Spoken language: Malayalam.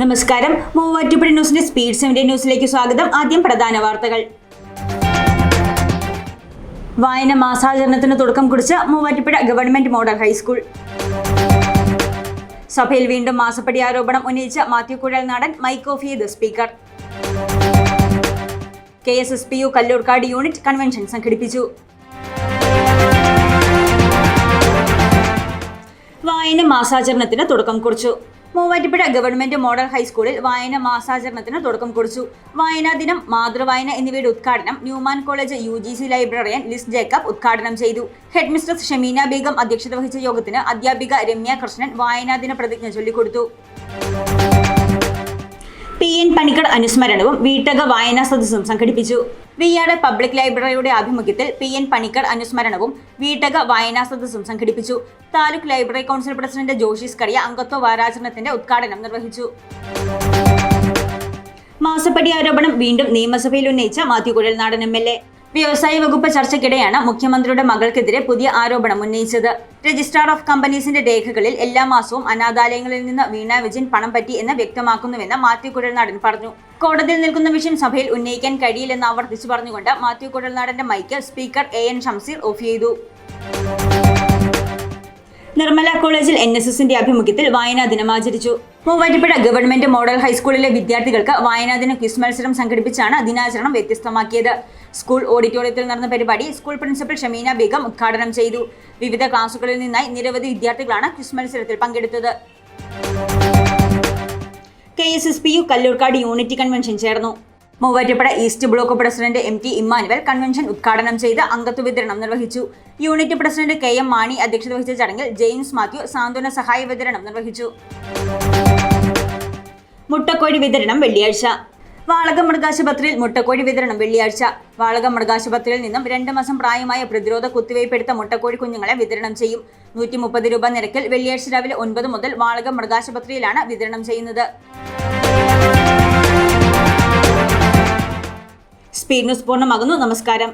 നമസ്കാരം. മൂവാറ്റുപുഴ ന്യൂസിന്റെ സ്പീഡ് സെവന്റെ ന്യൂസിലേക്ക് സ്വാഗതം. ആദ്യം പ്രധാന വാർത്തകൾ. വായന മാസാചരണത്തിന് തുടക്കം കുറിച്ച് മൂവാറ്റുപുഴ ഗവൺമെന്റ് മോഡൽ ഹൈസ്കൂൾ. സഭയിൽ വീണ്ടും മാസപ്പടി ആരോപണം ഉന്നയിച്ച Mathew Kuzhalnadan mic off ചെയ്ത് speaker. K S S P U Kallurkad unit convention സംഘടിപ്പിച്ചു. വായന മാസാചരണത്തിന് തുടക്കം കുറിച്ചു. മൂവാറ്റുപുഴ ഗവൺമെന്റ് മോഡൽ ഹൈസ്കൂളിൽ വായന മാസാചരണത്തിന് തുടക്കം കുറിച്ചു. വായനാ ദിനം മാതൃവായന എന്നിവയുടെ ഉദ്ഘാടനം Newman college U G C librarian Liz Jacob ഉദ്ഘാടനം ചെയ്തു. ഹെഡ് മിസ്ട്രസ് ഷമീന ബീഗം അധ്യക്ഷത വഹിച്ച യോഗത്തിന് അധ്യാപിക രമ്യ കൃഷ്ണൻ വായനാ ദിന പ്രതിജ്ഞ ചൊല്ലിക്കൊടുത്തു. പി എൻ പണിക്കർ അനുസ്മരണവും വീട്ടക വായനാ സദസ്സും സംഘടിപ്പിച്ചു. വിയാട് പബ്ലിക് ലൈബ്രറിയുടെ ആഭിമുഖ്യത്തിൽ പി എൻ പണിക്കർ അനുസ്മരണവും വീട്ടക വായനാ സദസ്സും സംഘടിപ്പിച്ചു. Taluk library council president Joshis Kariya അംഗത്വ വാരാചരണത്തിന്റെ ഉദ്ഘാടനം നിർവഹിച്ചു. മാസപ്പടി ആരോപണം വീണ്ടും നിയമസഭയിൽ ഉന്നയിച്ച Mathew Kuzhalnadan M L A. വ്യവസായ വകുപ്പ് ചർച്ചയ്ക്കിടെയാണ് മുഖ്യമന്ത്രിയുടെ മകൾക്കെതിരെ പുതിയ ആരോപണം ഉന്നയിച്ചത്. രജിസ്ട്രാർ ഓഫ് കമ്പനീസിന്റെ രേഖകളിൽ എല്ലാ മാസവും അനാഥാലയങ്ങളിൽ നിന്ന് വീണ വിജയൻ പണം പറ്റി എന്ന് വ്യക്തമാക്കുന്നുവെന്ന് മാത്യു കുഴൽനാടൻ പറഞ്ഞു. കോടതിയിൽ നിൽക്കുന്ന വിഷയം സഭയിൽ ഉന്നയിക്കാൻ കഴിയില്ലെന്ന് ആവർത്തിച്ചു പറഞ്ഞുകൊണ്ട് Mathew കുഴൽനാടന്റെ mike speaker A N Shamseer off ചെയ്തു. നിർമ്മല കോളേജിൽ എൻ എസ് എസിന്റെ ആഭിമുഖ്യത്തിൽ വായനാ ദിനം ആചരിച്ചു. മൂവാറ്റുപുഴ ഗവൺമെന്റ് മോഡൽ ഹൈസ്കൂളിലെ വിദ്യാർത്ഥികൾക്ക് വായനാ ദിന ക്വിസ് മത്സരം സംഘടിപ്പിച്ചാണ് ദിനാചരണം വ്യത്യസ്തമാക്കിയത്. സ്കൂൾ ഓഡിറ്റോറിയത്തിൽ നടന്ന പരിപാടി സ്കൂൾ പ്രിൻസിപ്പൽ ഷമീന ബേഗം ഉദ്ഘാടനം ചെയ്തു. വിവിധ ക്ലാസുകളിൽ നിന്നായി നിരവധി വിദ്യാർത്ഥികളാണ് ക്വിസ് മത്സരത്തിൽ പങ്കെടുത്തത്. K S S P U Kallurkad unity convention ചേർന്നു. Muvattupuzha east block president M T Emmanuel convention ഉദ്ഘാടനം ചെയ്ത് അംഗത്വ വിതരണം നിർവഹിച്ചു. Unit president K M Mani അധ്യക്ഷത വഹിച്ച ചടങ്ങിൽ ജെയിംസ് മാത്യു സാന്ത്വന സഹായ വിതരണം നിർവഹിച്ചു. മുട്ടക്കോഴി വിതരണം വെള്ളിയാഴ്ച. വാളകം മൃഗാശുപത്രിയിൽ മുട്ടക്കോഴി വിതരണം വെള്ളിയാഴ്ച. വാളകം മൃഗാശുപത്രിയിൽ നിന്നും രണ്ട് മാസം പ്രായമായ പ്രതിരോധ കുത്തിവയ്പ്പെടുത്ത മുട്ടക്കോഴി കുഞ്ഞുങ്ങളെ വിതരണം ചെയ്യും. നൂറ്റി മുപ്പത് രൂപ നിരക്കിൽ വെള്ളിയാഴ്ച രാവിലെ ഒൻപത് മുതൽ വാളകം മൃഗാശുപത്രിയിലാണ് വിതരണം ചെയ്യുന്നത്. സ്പീഡ് ന്യൂസ് പൂർണമാകുന്നു. നമസ്കാരം.